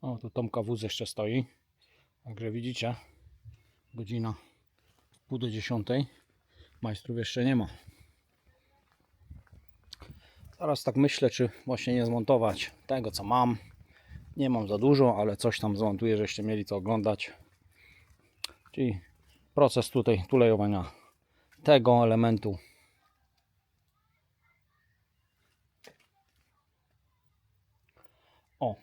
O, tu Tomka wóz jeszcze stoi. Także widzicie, godzina pół do dziesiątej. Majstrów jeszcze nie ma. Teraz tak myślę, czy właśnie nie zmontować tego, co mam. Nie mam za dużo, ale coś tam zmontuję, żeście mieli co oglądać. Czyli proces tutaj tulejowania tego elementu. O,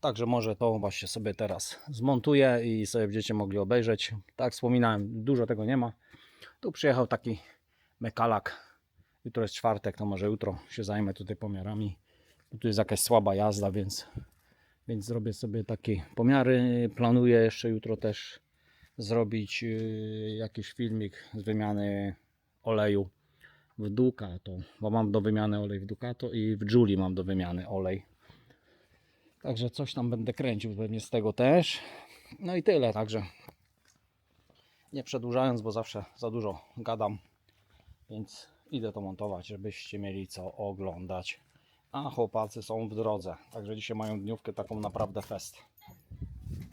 Także może to właśnie sobie teraz zmontuję i sobie będziecie mogli obejrzeć. Tak wspominałem, dużo tego nie ma. Tu przyjechał taki mekalak. Jutro jest czwartek, to może jutro się zajmę tutaj pomiarami. Tu jest jakaś słaba jazda, więc, więc zrobię sobie takie pomiary. Planuję jeszcze jutro też zrobić yy, jakiś filmik z wymiany oleju w Ducato, bo mam do wymiany olej w Ducato i w Julie mam do wymiany olej. Także coś tam będę kręcił pewnie z tego też. No i tyle, także nie przedłużając, bo zawsze za dużo gadam, więc idę to montować, żebyście mieli co oglądać. A chłopacy są w drodze, także dzisiaj mają dniówkę taką naprawdę fest.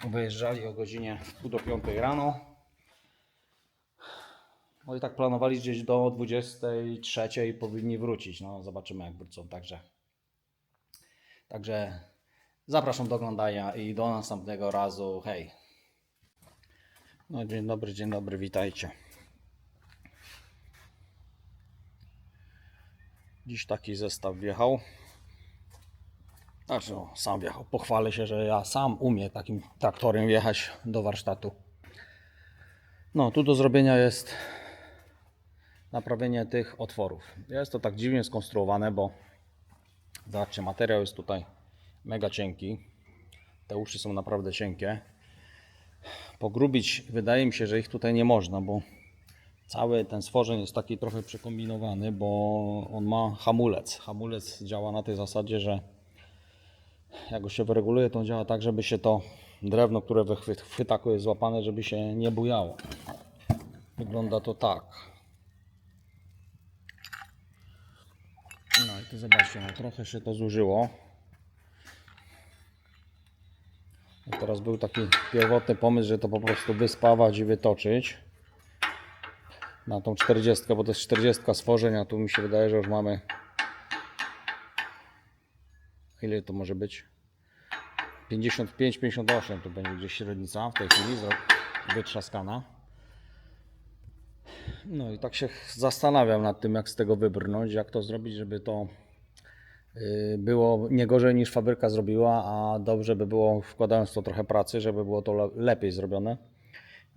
Wyjeżdżali o godzinie pół do 5 rano. No i tak planowali gdzieś do 23 powinni wrócić. No zobaczymy jak wrócą, także Także zapraszam do oglądania i do następnego razu. Hej. No dzień dobry, dzień dobry, witajcie. Dziś taki zestaw wjechał. Znaczy, no, sam wjechał. Pochwalę się, że ja sam umiem takim traktorem wjechać do warsztatu. No, tu do zrobienia jest naprawienie tych otworów. Jest to tak dziwnie skonstruowane, bo zobaczcie, materiał jest tutaj mega cienki. Te uszy są naprawdę cienkie. Pogrubić wydaje mi się, że ich tutaj nie można, bo cały ten stworzeń jest taki trochę przekombinowany, bo on ma hamulec. Hamulec działa na tej zasadzie, że jak go się wyreguluje, to on działa tak, żeby się to drewno, które chwy- chwytaku jest złapane, żeby się nie bujało. Wygląda to tak. No i tu zobaczcie, no, trochę się to zużyło. Teraz był taki pierwotny pomysł, że to po prostu wyspawać i wytoczyć na tą 40, bo to jest 40 stworzeń, a tu mi się wydaje, że już mamy ile to może być? 55-58 to będzie gdzieś średnica w tej chwili wytrzaskana. No i tak się zastanawiam nad tym, jak z tego wybrnąć, jak to zrobić, żeby to było nie gorzej niż fabryka zrobiła, a dobrze by było, wkładając to trochę pracy, żeby było to le- lepiej zrobione.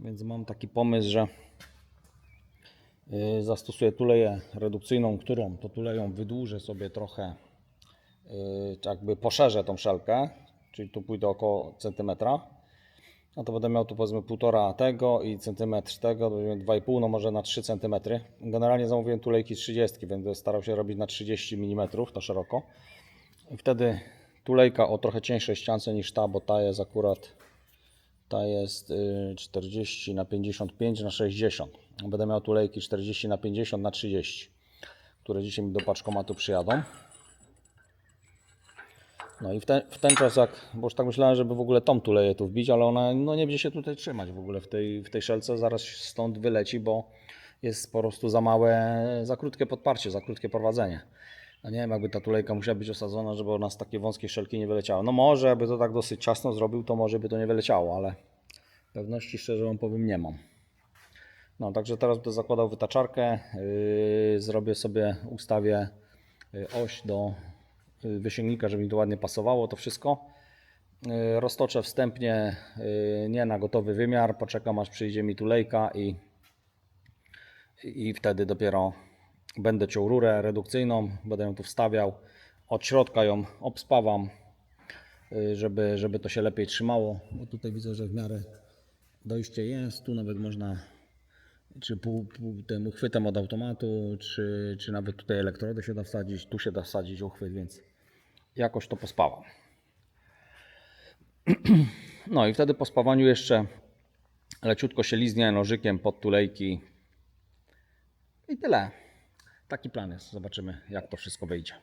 Więc mam taki pomysł, że y, zastosuję tuleję redukcyjną, którą to tuleją wydłużę sobie trochę, y, jakby poszerzę tą szelkę, czyli tu pójdę około centymetra. No to będę miał tu powiedzmy półtora tego i centymetr tego, to będzie 2,5, no może na 3 cm. Generalnie zamówiłem tulejki 30, więc będę starał się robić na 30 mm, to szeroko. I wtedy tulejka o trochę cieńszej ściance niż ta, bo ta jest akurat ta jest y, 40 na 55 na 60. Będę miał tulejki 40 na 50 na 30, które dzisiaj mi do paczkomatu przyjadą. No i w ten, w ten czas jak, bo już tak myślałem, żeby w ogóle tą tuleję tu wbić, ale ona no nie będzie się tutaj trzymać w ogóle w tej, w tej szelce, zaraz stąd wyleci, bo jest po prostu za małe, za krótkie podparcie, za krótkie prowadzenie. No nie wiem, jakby ta tulejka musiała być osadzona, żeby ona z takiej wąskiej szelki nie wyleciała. No może, jakby to tak dosyć ciasno zrobił, to może by to nie wyleciało, ale pewności szczerze wam powiem nie mam. No, także teraz będę zakładał wytaczarkę, yy, zrobię sobie, ustawię yy, oś do wysięgnika, żeby mi to ładnie pasowało to wszystko. Yy, roztoczę wstępnie, yy, nie na gotowy wymiar, poczekam aż przyjdzie mi tulejka i, i wtedy dopiero będę ciął rurę redukcyjną, będę ją tu wstawiał, od środka ją obspawam, żeby, żeby to się lepiej trzymało, bo tutaj widzę, że w miarę dojście jest, tu nawet można czy pół, pół tym uchwytem od automatu, czy, czy nawet tutaj elektrody się da wsadzić, tu się da wsadzić uchwyt, więc jakoś to pospawam. No i wtedy po spawaniu jeszcze leciutko się liznie nożykiem pod tulejki i tyle. Taki plan jest. Zobaczymy jak to wszystko wyjdzie.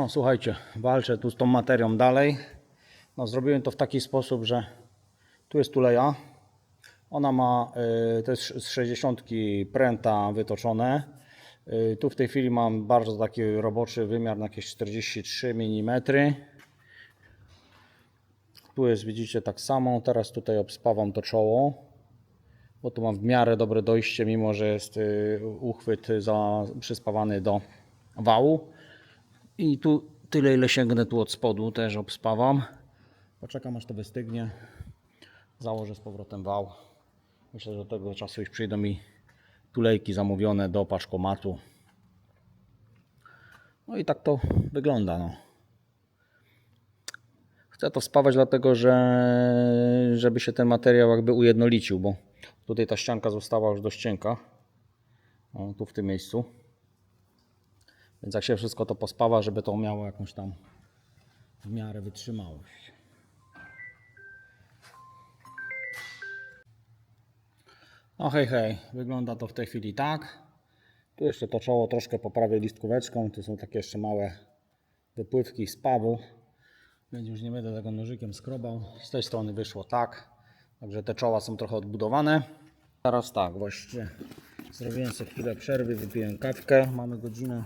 O, słuchajcie, walczę tu z tą materią dalej. No, zrobiłem to w taki sposób, że tu jest tuleja. Ona ma, y, to jest z 60 pręta wytoczone. Y, tu w tej chwili mam bardzo taki roboczy wymiar na jakieś 43 mm. Tu jest, widzicie, tak samo. Teraz tutaj obspawam to czoło, bo tu mam w miarę dobre dojście, mimo że jest y, uchwyt za, przyspawany do wału. I tu tyle, ile sięgnę tu od spodu, też obspawam. Poczekam, aż to wystygnie. Założę z powrotem wał. Myślę, że do tego czasu już przyjdą mi tulejki zamówione do paszkomatu. No i tak to wygląda. No. Chcę to spawać dlatego, że żeby się ten materiał jakby ujednolicił, bo tutaj ta ścianka została już dość cienka. O, tu w tym miejscu. Więc jak się wszystko to pospawa, żeby to miało jakąś tam w miarę wytrzymałość. No hej, hej, wygląda to w tej chwili tak. Tu jeszcze to czoło troszkę poprawię listkóweczką. Tu są takie jeszcze małe wypływki z pawu. Więc już nie będę tego nożykiem skrobał. Z tej strony wyszło tak. Także te czoła są trochę odbudowane. Teraz tak, właściwie zrobiłem sobie chwilę przerwy, wypiłem kawkę. Mamy godzinę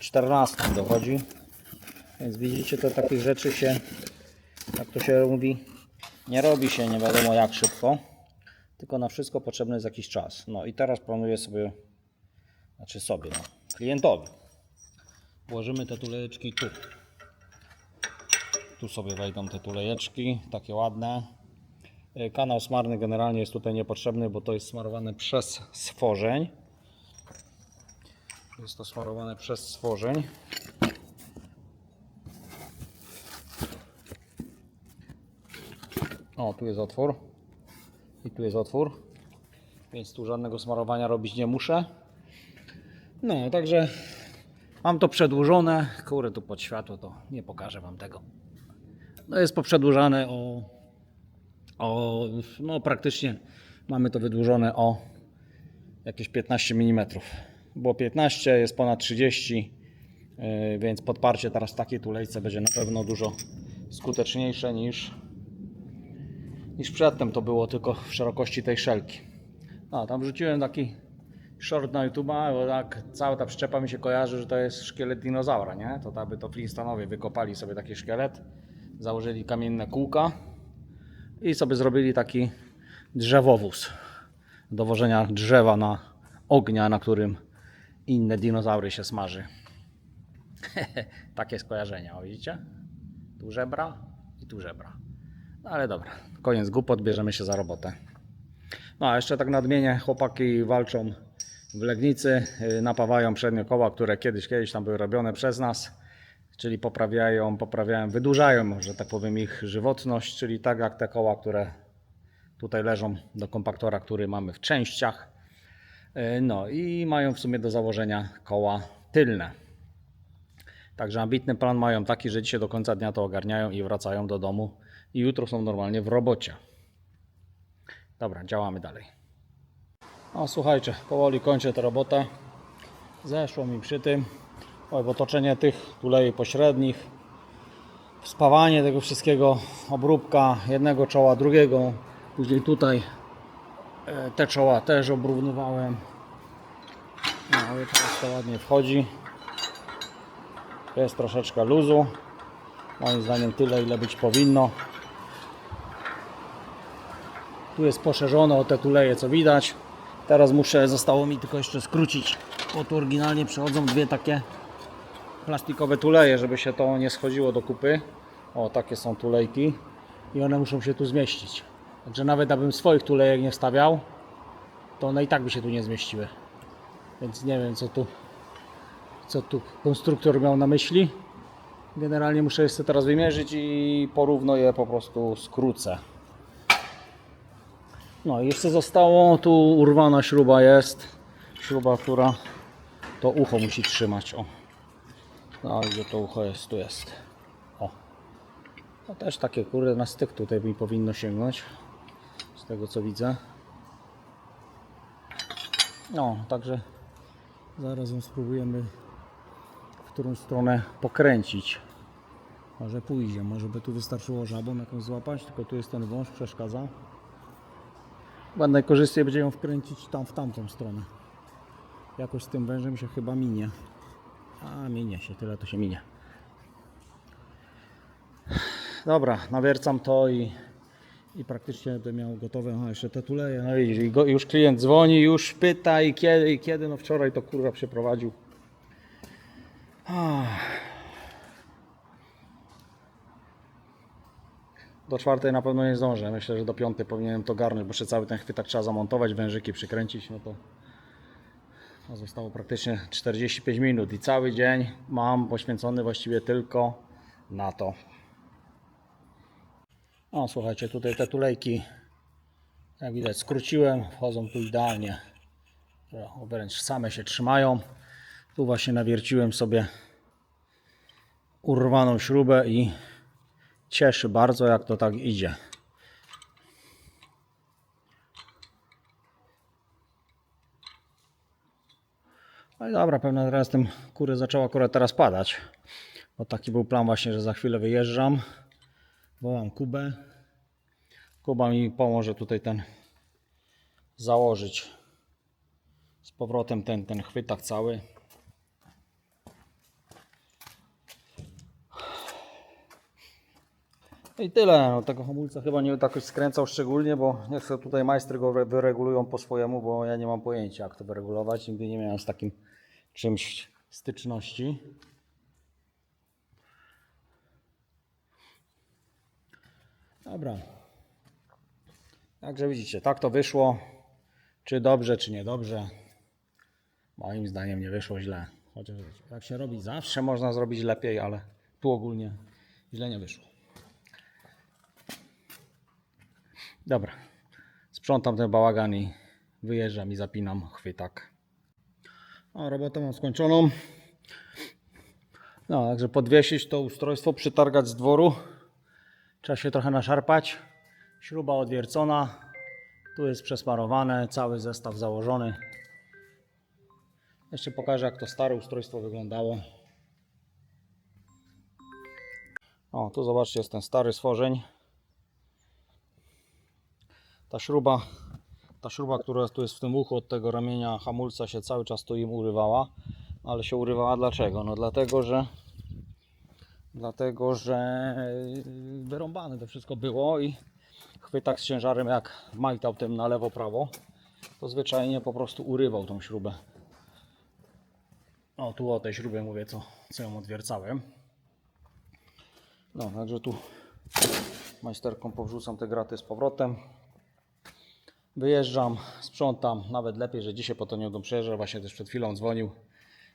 14 dochodzi. Więc widzicie, to takich rzeczy się, jak to się mówi, nie robi się nie wiadomo jak szybko. Tylko na wszystko potrzebny jest jakiś czas. No i teraz planuję sobie, znaczy sobie, no, klientowi. Włożymy te tulejeczki tu. Tu sobie wejdą te tulejeczki, takie ładne. Y, Kanał smarny generalnie jest tutaj niepotrzebny, bo to jest smarowane przez stworzeń. Jest to smarowane przez stworzeń. O, tu jest otwór. I tu jest otwór. Więc tu żadnego smarowania robić nie muszę. No, także mam to przedłużone. Kurde, tu pod światło to nie pokażę Wam tego. No jest poprzedłużane o, o no praktycznie mamy to wydłużone o jakieś 15 mm. Było 15, jest ponad 30, yy, więc podparcie teraz w takiej tulejce będzie na pewno dużo skuteczniejsze niż, niż przedtem to było tylko w szerokości tej szelki. A tam wrzuciłem taki short na YouTube'a, bo tak cała ta przyczepa mi się kojarzy, że to jest szkielet dinozaura, nie? To by to Flintstonowie wykopali sobie taki szkielet, założyli kamienne kółka i sobie zrobili taki drzewowóz do wożenia drzewa na ognia, na którym inne dinozaury się smaży. Takie skojarzenia, o widzicie? Tu żebra i tu żebra. No ale dobra, koniec głupot, bierzemy się za robotę. No a jeszcze tak nadmienię, chłopaki walczą w Legnicy, yy, napawają przednie koła, które kiedyś, kiedyś tam były robione przez nas, czyli poprawiają, poprawiają, wydłużają, może tak powiem, ich żywotność, czyli tak jak te koła, które tutaj leżą do kompaktora, który mamy w częściach. Yy, No i mają w sumie do założenia koła tylne. Także ambitny plan mają taki, że dzisiaj do końca dnia to ogarniają i wracają do domu i jutro są normalnie w robocie. Dobra, działamy dalej. No słuchajcie, powoli kończę tę robotę. Zeszło mi przy tym. Oj, bo toczenie tych tulei pośrednich, spawanie tego wszystkiego, obróbka jednego czoła, drugiego, później tutaj e, te czoła też obrównywałem. No ale teraz to ładnie wchodzi. Jest troszeczkę luzu. Moim zdaniem tyle, ile być powinno. Tu jest poszerzone o te tuleje, co widać. Teraz muszę, zostało mi tylko jeszcze skrócić, bo tu oryginalnie przechodzą dwie takie plastikowe tuleje, żeby się to nie schodziło do kupy. O, takie są tulejki i one muszą się tu zmieścić. Także nawet abym swoich tulejek nie wstawiał, to one i tak by się tu nie zmieściły. Więc nie wiem, co tu, co tu konstruktor miał na myśli. Generalnie muszę jeszcze teraz wymierzyć i porówno je po prostu skrócę. No i jeszcze zostało, tu urwana śruba jest. Śruba, która to ucho musi trzymać. O. No gdzie to ucho jest? Tu jest. O. No też takie kurde na styk tutaj mi powinno sięgnąć. Tego co widzę. No, także zaraz spróbujemy w którą stronę pokręcić. Może pójdzie, może by tu wystarczyło żabą jakąś złapać, tylko tu jest ten wąż, przeszkadza. Chyba najkorzystniej będzie ją wkręcić tam w tamtą stronę. Jakoś z tym wężem się chyba minie. A minie się, tyle to się minie. Dobra, nawiercam to i, i praktycznie będę miał gotowe. A jeszcze te tuleje. No widzisz, i już klient dzwoni, już pyta i kiedy, i kiedy. No wczoraj to kurwa przeprowadził. Do czwartej na pewno nie zdążę. Myślę, że do piątej powinienem to garnąć, bo jeszcze cały ten chwytak trzeba zamontować, wężyki przykręcić, no to no zostało praktycznie 45 minut i cały dzień mam poświęcony właściwie tylko na to. O, słuchajcie, tutaj te tulejki, jak widać, skróciłem, wchodzą tu idealnie. Wręcz same się trzymają. Tu właśnie nawierciłem sobie urwaną śrubę i cieszy bardzo, jak to tak idzie. No i dobra, pewnie teraz tym kury zaczęła akurat teraz padać. Bo taki był plan właśnie, że za chwilę wyjeżdżam. Wołam Kubę. Kuba mi pomoże tutaj ten założyć z powrotem ten, ten chwytak cały. I tyle. No, tego hamulca chyba nie tak skręcał szczególnie, bo nie chcę tutaj majstry go re- wyregulują po swojemu, bo ja nie mam pojęcia jak to wyregulować. Nigdy nie miałem z takim czymś styczności. Dobra. Także widzicie, tak to wyszło. Czy dobrze, czy niedobrze. Moim zdaniem nie wyszło źle. Chociaż jak się robi zawsze można zrobić lepiej, ale tu ogólnie źle nie wyszło. Dobra. Sprzątam ten bałagan i wyjeżdżam i zapinam chwytak. O, robotę mam skończoną. No, także podwiesić to ustrojstwo, przytargać z dworu. Trzeba się trochę naszarpać. Śruba odwiercona. Tu jest przesmarowane, cały zestaw założony. Jeszcze pokażę jak to stare ustrojstwo wyglądało. O, tu zobaczcie jest ten stary stworzeń. Ta śruba, ta śruba, która tu jest w tym uchu od tego ramienia hamulca się cały czas tu im urywała. Ale się urywała dlaczego? No dlatego, że dlatego, że yy, wyrąbane to wszystko było i chwytak z ciężarem jak majtał tym na lewo prawo to zwyczajnie po prostu urywał tą śrubę. O, tu o tej śrubie mówię, co, co ją odwiercałem. No, także tu majsterką powrzucam te graty z powrotem. Wyjeżdżam, sprzątam, nawet lepiej, że dzisiaj po to nie będą przyjeżdżać. Właśnie też przed chwilą dzwonił,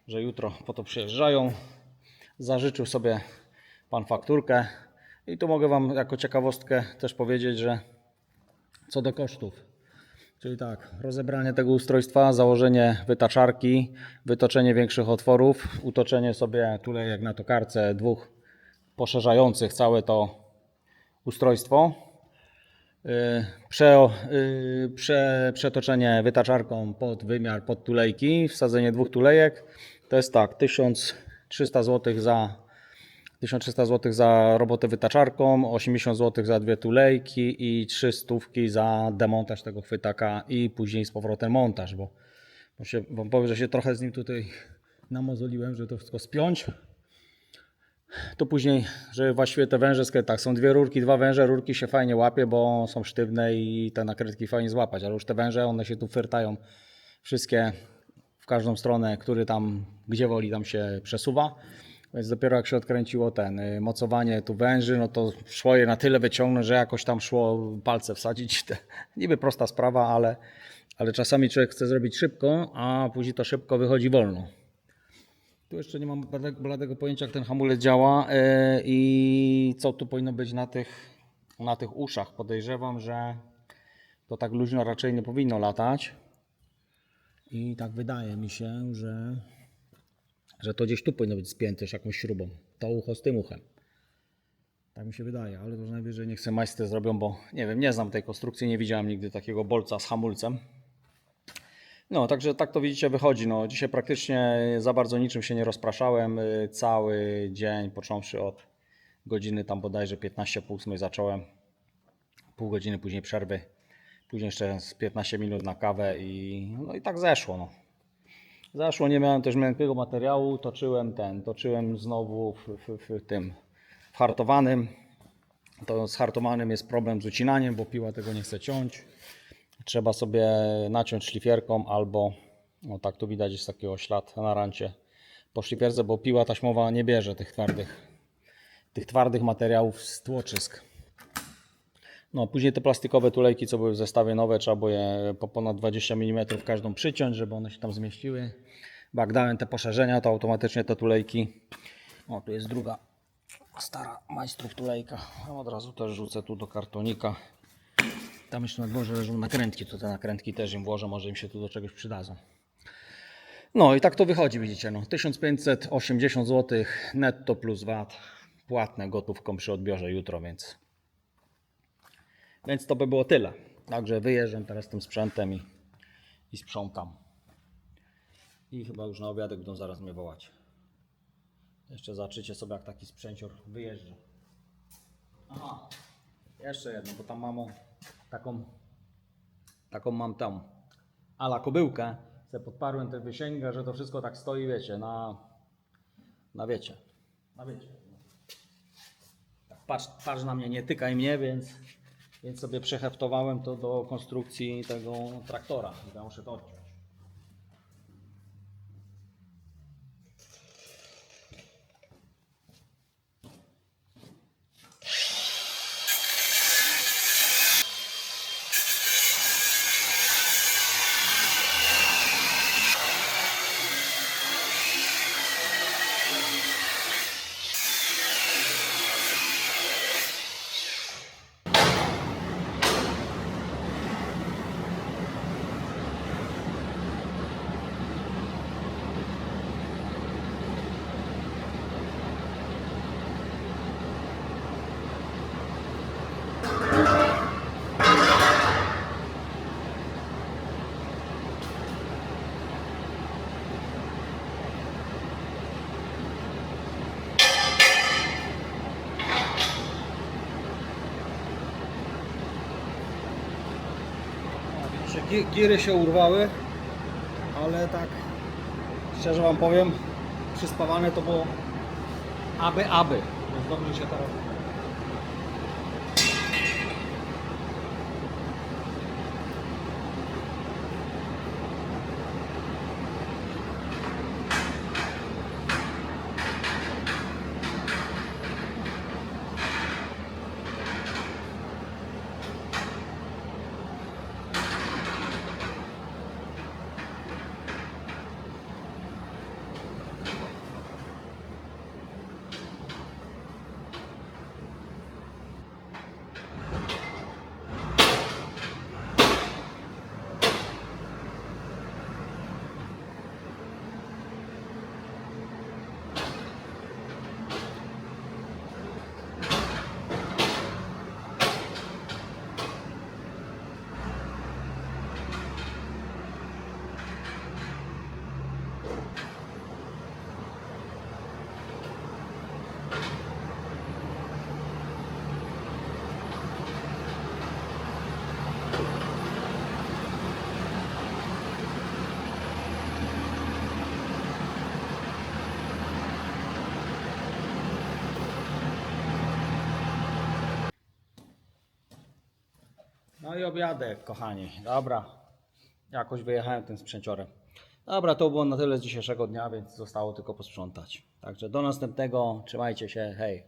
że jutro po to przyjeżdżają. Zażyczył sobie pan fakturkę i tu mogę Wam jako ciekawostkę też powiedzieć, że co do kosztów. Czyli tak, rozebranie tego ustrojstwa, założenie wytaczarki, wytoczenie większych otworów, utoczenie sobie tutaj jak na tokarce dwóch poszerzających całe to ustrojstwo. Yy, Prze, yy, prze, przetoczenie wytaczarką pod wymiar, pod tulejki, wsadzenie dwóch tulejek. To jest tak, 1300 zł za 1300 zł za robotę wytaczarką, 80 zł za dwie tulejki i 300 za demontaż tego chwytaka i później z powrotem montaż, bo, bo się, wam powiem, że się trochę z nim tutaj namozoliłem, żeby to wszystko spiąć. To później, że właściwie te węże, tak, są dwie rurki, dwa węże, rurki się fajnie łapie, bo są sztywne i te nakrętki fajnie złapać, ale już te węże, one się tu fyrtają wszystkie w każdą stronę, który tam, gdzie woli, tam się przesuwa. Więc dopiero jak się odkręciło ten y, mocowanie tu węży, no to szło je na tyle wyciągnąć, że jakoś tam szło palce wsadzić. Niby prosta sprawa, ale, ale czasami człowiek chce zrobić szybko, a później to szybko wychodzi wolno. Tu jeszcze nie mam bladego- pojęcia, jak ten hamulec działa yy, i co tu powinno być na tych, na tych uszach. Podejrzewam, że to tak luźno raczej nie powinno latać. I tak wydaje mi się, że, że to gdzieś tu powinno być spięte już jakąś śrubą. To ucho z tym uchem. Tak mi się wydaje, ale to najwyżej niech sobie majstry zrobią, bo nie wiem, nie znam tej konstrukcji, nie widziałem nigdy takiego bolca z hamulcem. No, także tak to widzicie wychodzi. No, dzisiaj praktycznie za bardzo niczym się nie rozpraszałem. Cały dzień, począwszy od godziny tam bodajże 15 po 8 zacząłem. Pół godziny później przerwy. Później jeszcze z 15 minut na kawę i no i tak zeszło. No. Zaszło, nie miałem też miękkiego materiału, toczyłem ten, toczyłem znowu w, w, w tym w hartowanym. To z hartowanym jest problem z ucinaniem, bo piła tego nie chce ciąć. Trzeba sobie naciąć szlifierką albo, no tak tu widać jest takiego ślad na rancie po szlifierce, bo piła taśmowa nie bierze tych twardych, tych twardych materiałów z tłoczysk. No, później te plastikowe tulejki, co były w zestawie nowe, trzeba było je po ponad 20 mm każdą przyciąć, żeby one się tam zmieściły. Bo jak dałem te poszerzenia, to automatycznie te tulejki. O, tu jest druga stara majstrów tulejka. A Od razu też rzucę tu do kartonika. Tam jeszcze na dworze leżą nakrętki, to te nakrętki też im włożę, może im się tu do czegoś przydadzą. No i tak to wychodzi, widzicie, no 1580 zł netto plus VAT, płatne gotówką przy odbiorze jutro, więc więc to by było tyle. Także wyjeżdżam teraz tym sprzętem i, i sprzątam. I chyba już na obiadek będą zaraz mnie wołać. Jeszcze zaczycie sobie jak taki sprzęcior wyjeżdża. Aha, jeszcze jedno, bo tam mam taką, taką mam tam ala kobyłkę. Se podparłem tę wysięgę, że to wszystko tak stoi, wiecie, na, na wiecie, na wiecie. Tak, patrz, patrz na mnie, nie tykaj mnie, więc, więc sobie przeheftowałem to do konstrukcji tego traktora. I muszę to odciąć. Widzicie, gi- giry się urwały, ale tak szczerze Wam powiem, przyspawane to było aby, aby. Więc dobrze się. No i obiadek, kochani. Dobra. Jakoś wyjechałem tym sprzęciorem. Dobra, to było na tyle z dzisiejszego dnia, więc zostało tylko posprzątać. Także do następnego. Trzymajcie się. Hej.